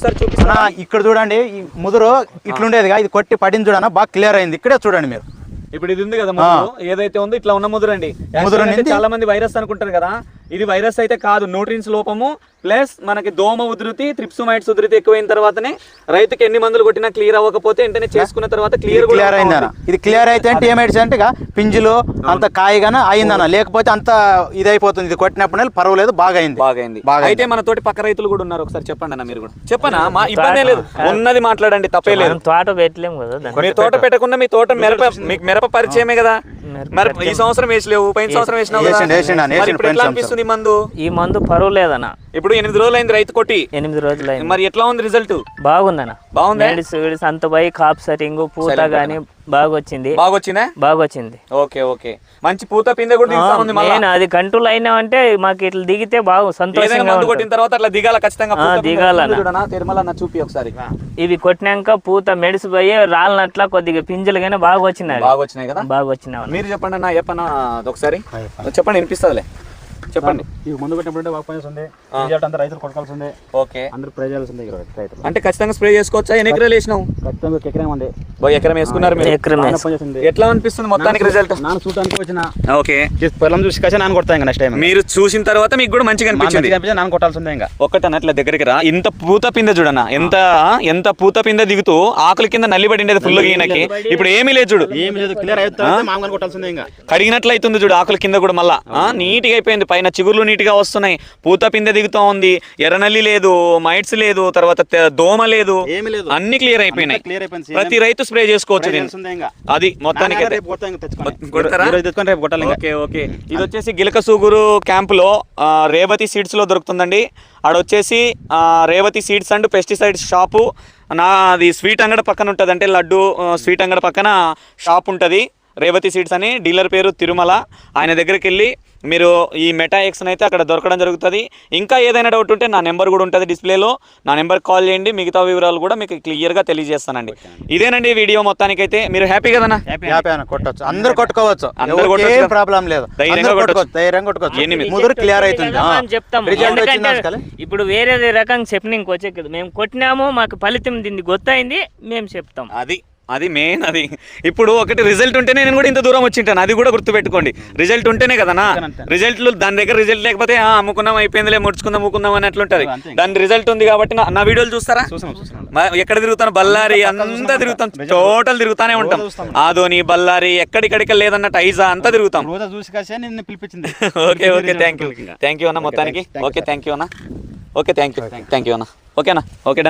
ఒకసారి చూపిస్తున్నా ఇక్కడ చూడండి ఈ ముదురు ఇట్లుండేదిగా ఇది కొట్టి పడింది చూడన్న బాగా క్లియర్ అయింది. ఇక్కడే చూడండి మీరు. ఇప్పుడు ఇది ఉంది కదా ముదురు. ఏదైతే ఉందో ఇట్లా ఉన్న ముదురు అండి ముదురు చాలా మంది వైరస్ అనుకుంటారు కదా. ఇది వైరస్ అయితే కాదు న్యూట్రిన్స్ లోపము ప్లస్ మనకి దోమ ఉధృతి త్రిప్సుమైట్స్ ఉధృతి ఎక్కువైన తర్వాతనే రైతుకి ఎన్ని మందులు కొట్టినా క్లియర్ అవ్వకపోతే వెంటనే చేసుకున్న తర్వాత క్లియర్ క్లియర్ అయిందన్న. ఇది క్లియర్ అయితే అంటే ఏమైంది అంటే ఇక పింజులు అంత కాయగానే అయిందన్న. లేకపోతే అంత ఇది అయిపోతుంది ఇది కొట్టినప్పుడు పర్వాలేదు బాగా అయింది బాగైంది. బాగా అయితే మన తోటి పక్క రైతులు కూడా ఉన్నారు. ఒకసారి చెప్పండి అన్న మీరు కూడా. చెప్పనా? మా ఇబ్బంది లేదు. ఉన్నది మాట్లాడండి తప్పే లేదు. మనం తోట పెట్టలేము కదా మీ తోట పెట్టకుండా మీ తోట మిరప మీకు మిరప పరిచయమే కదా. మిరప ఈ సంవత్సరం వేసలేవు? పోయిన సంవత్సరం వేసినావు మరి అనిపిస్తుంది ఈ మందు? ఈ మందు పర్వాలేదన్న ఇప్పుడు ఎనిమిది రోజులు అయింది రైతు కొట్టి. ఎనిమిది రోజులు అయింది మరి ఎట్లా ఉంది రిజల్ట్? బాగుందన్న. బాగుందా? అంత పోయి కాప్ సెట్టింగ్ పూత గానీ బాగా వచ్చింది బాగా వచ్చిందా బాగా వచ్చింది ఓకే ఓకే. మంచి పూత పిందె కూడా దిగుతా ఉంది మళ్ళా. నేను అది కంట్రోల్ అయినామంటే మాకు ఇట్లా దిగితే బాగా సంతోషంగా మందు. కొట్టిన తర్వాత అట్లా దిగాల ఖచ్చితంగా చూడనా తిరుమల చూపి ఒకసారి. ఇవి కొట్టినాక పూత మెడిసిపోయి రాలినట్ల కొద్దిగా పింజలు కానీ బాగా వచ్చినాయి బాగా వచ్చినాయి కదా? బాగా వచ్చినాయి మీరు చెప్పండి అన్న చెప్పన్న ఒకసారి చెప్పండి వినిపిస్తుందిలే. చెప్పండి. ముందు కొట్టినప్పుడు బాగా పనిచేస్తుంది రిజల్ట్ అంతా రైతులు కొట్టుకోవాల్సిందే ఓకే. అందరూ ప్రైజ్ చేయాల్సిందే రైతులు. అంటే ఖచ్చితంగా స్ప్రే చేసుకోవచ్చా? ఎన్ని ఎకరాలు వేసినావు? ఖచ్చితంగా ఒక ఎకరం ఉంది బాయ్ ఎకరం వేసుకున్నారు మీరు? ఎకరం వేసి. పనిచేస్తుంది ఎట్లా అనిపిస్తుంది మొత్తానికి రిజల్ట్ నాన్న చూడటానికి వచ్చిన. ఓకే. పొలం చూసి కాసే నాన్న కొడతా ఇంకా నెక్స్ట్ టైం మీరు చూసిన తర్వాత మీకు కూడా మంచిగా అనిపించింది. కనిపించి నాన్న కొట్టాల్సిందే ఇంకా. ఒక్కటన్న అట్లా దగ్గరికి రా. ఇంత పూత పిందె చూడన్న. ఎంత ఎంత పూత పిందె దిగుతూ ఆకుల కింద నల్లిబడిండేది ఫుల్ ఈయనకి. ఇప్పుడు ఏమీ లేదు చూడు. ఏం లేదు. క్లియర్ అవుతుంది మామూలుగా కొట్టాల్సిందే ఇంకా. కడిగినట్లు అవుతుంది చూడు ఆకుల కింద కూడా మళ్ళా. ఆ, నీట్గా అయిపోయింది. పైన చిగుర్లు నీట్గా వస్తున్నాయి. పూత పిందె దిగుతా ఉంది. ఎర్రనల్లి లేదు మైట్స్ లేదు తర్వాత దోమ లేదు. అన్ని క్లియర్ అయిపోయినాయి. క్లియర్ అయిపోయింది ప్రతి రైతు స్ప్రే చేసుకోవచ్చు అది మొత్తానికి ఓకే ఓకే. ఇది వచ్చేసి గిలక సూగురు క్యాంపులో ఆ, రేవతి సీడ్స్లో దొరుకుతుందండి. ఆడ వచ్చేసి ఆ, Revathi seeds and pesticides shop. నా అది స్వీట్ అంగడి పక్కన ఉంటుంది అంటే లడ్డు స్వీట్ అంగడి పక్కన షాప్ ఉంటుంది. రేవతి సీడ్స్ అని డీలర్ పేరు తిరుమల. ఆయన దగ్గరికి వెళ్ళి మీరు ఈ మెటా ఎక్స్ని అయితే అక్కడ దొరకడం జరుగుతుంది. ఇంకా ఏదైనా డౌట్ ఉంటే నా నెంబర్ కూడా ఉంటుంది డిస్ప్లేలో నా నెంబర్ కాల్ చేయండి మిగతా వివరాలు కూడా మీకు క్లియర్గా తెలియజేస్తానండి. ఇదేనండి వీడియో మొత్తానికైతే. మీరు హ్యాపీ కదనా హ్యాపీ అని కొట్టొచ్చు. అందరు కొట్టుకోవచ్చు. అందరూ? ప్రాబ్లం లేదు. ధైర్యంగా. కొట్టుకోవచ్చు ధైర్యంగా కొట్టుకోవచ్చు. ఎనిమిది. ముదురు క్లియర్ అవుతుంది. చెప్తాం. ఇప్పుడు వేరే రకంగా చెప్పిన వచ్చే కదా మేము కొట్టినాము మాకు ఫలితం దీన్ని గొత్తయింది మేము చెప్తాం. అది. అది మెయిన్ అది. ఇప్పుడు ఒకటి రిజల్ట్ ఉంటేనే నేను కూడా ఇంత దూరం వచ్చింటాను అది కూడా గుర్తుపెట్టుకోండి. రిజల్ట్ ఉంటేనే కదనా రిజల్ట్ దాని దగ్గర రిజల్ట్ లేకపోతే అమ్ముకున్నాం అయిపోయిందిలే ముడుచుకుందాం అమ్ముకుందాం అని అట్లుంటది దాని రిజల్ట్ ఉంది కాబట్టి నా- వీడియోలు చూస్తారా? ఎక్కడ తిరుగుతాను? బల్లారి అంతా తిరుగుతాం. టోటల్ తిరుగుతానే ఉంటాం. ఆదోని బల్లారి ఎక్కడికడికి లేదన్నట్టు ఐజా అంతా తిరుగుతాం. Okay okay thank you thank you అన్న మొత్తానికి. ఓకే థ్యాంక్ యూ అన్న. Okay thank you thank you అన్న. ఓకేనా ఓకే